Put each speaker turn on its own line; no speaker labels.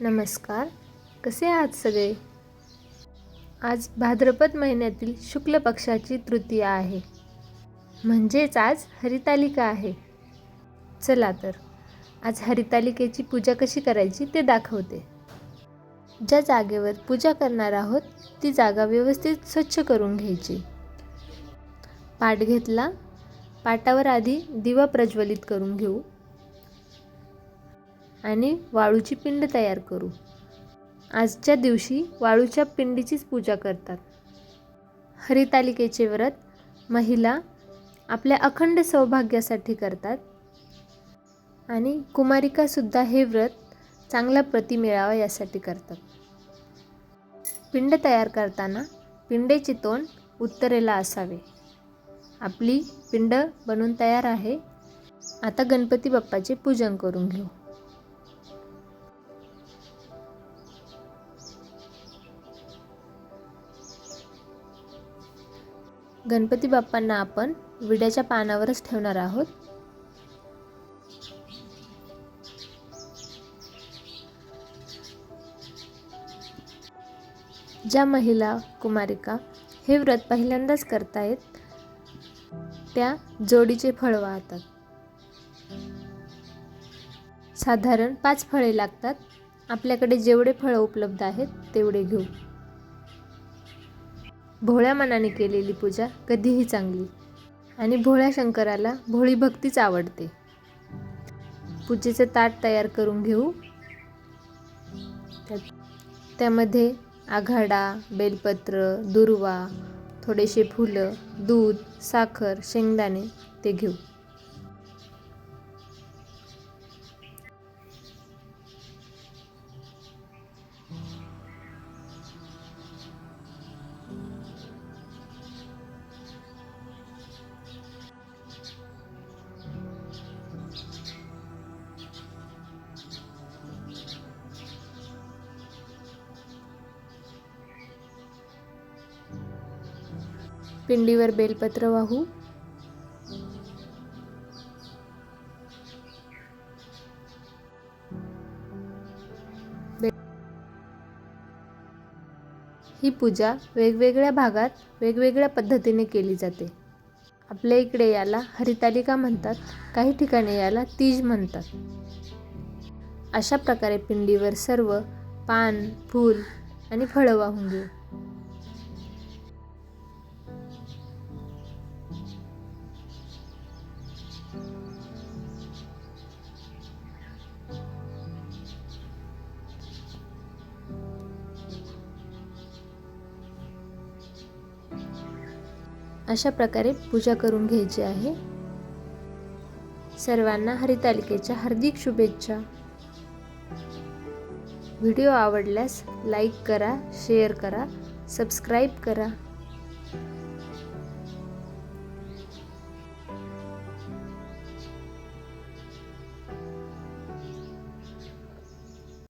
नमस्कार. कसे आहात सगळे? आज भाद्रपद महिन्यातील शुक्ल पक्षाची तृतीया आहे. म्हणजेच आज हरितालिका आहे. चला तर आज हरितालिकेची पूजा कशी करायची ते दाखवते. ज्या जागेवर पूजा करणार आहोत ती जागा व्यवस्थित स्वच्छ करून घ्यायची. पाट घेतला? पाटावर आधी दिवा प्रज्वलित करून घेऊ. आणि वाळूची पिंड तयार करू. आजच्या दिवशी वाळूच्या पिंडीचीच पूजा करतात. हरितालिकेचे व्रत महिला आपल्या अखंड सौभाग्यासाठी करतात. आणि कुमारिकासुद्धा हे व्रत चांगला प्रती मिळावा यासाठी करतात. पिंड तयार करताना पिंडेचे तोंड उत्तरेला असावे. आपली पिंड बनून तयार आहे. आता गणपती बाप्पाचे पूजन करून घेऊ. गणपती बाप्पांना आपण विड्याच्या पानावरच ठेवणार आहोत. ज्या महिला कुमारिका हे व्रत पहिल्यांदाच करतायत त्या जोडीचे फळ वाहतात. साधारण पाच फळे लागतात. आपल्याकडे जेवढे फळं उपलब्ध आहेत तेवढे घेऊ. भोळ्या मनाने केलेली पूजा कधीही चांगली. आणि भोळ्या शंकराला भोळी भक्तीच आवडते. पूजेचं ताट तयार करून घेऊ. त्यामध्ये आघाडा बेलपत्र दुर्वा थोडेसे फुलं दूध साखर शेंगदाणे ते घेऊ. पिंडीवर बेलपत्र वाहू. ही पूजा वेगवेगळ्या भागात वेगवेगळ्या पद्धतीने केली जाते. आपल्या इकडे याला हरितालिका म्हणतात काही ठिकाणी याला तीज म्हणतात. अशा प्रकारे पिंडीवर सर्व पान फूल आणि फळं वाहून घेऊ. अशा प्रकारे पूजा करून घ्यायची आहे. सर्वांना हरितालिकेच्या हार्दिक शुभेच्छा. व्हिडिओ आवडल्यास लाईक करा शेअर करा सबस्क्राईब करा.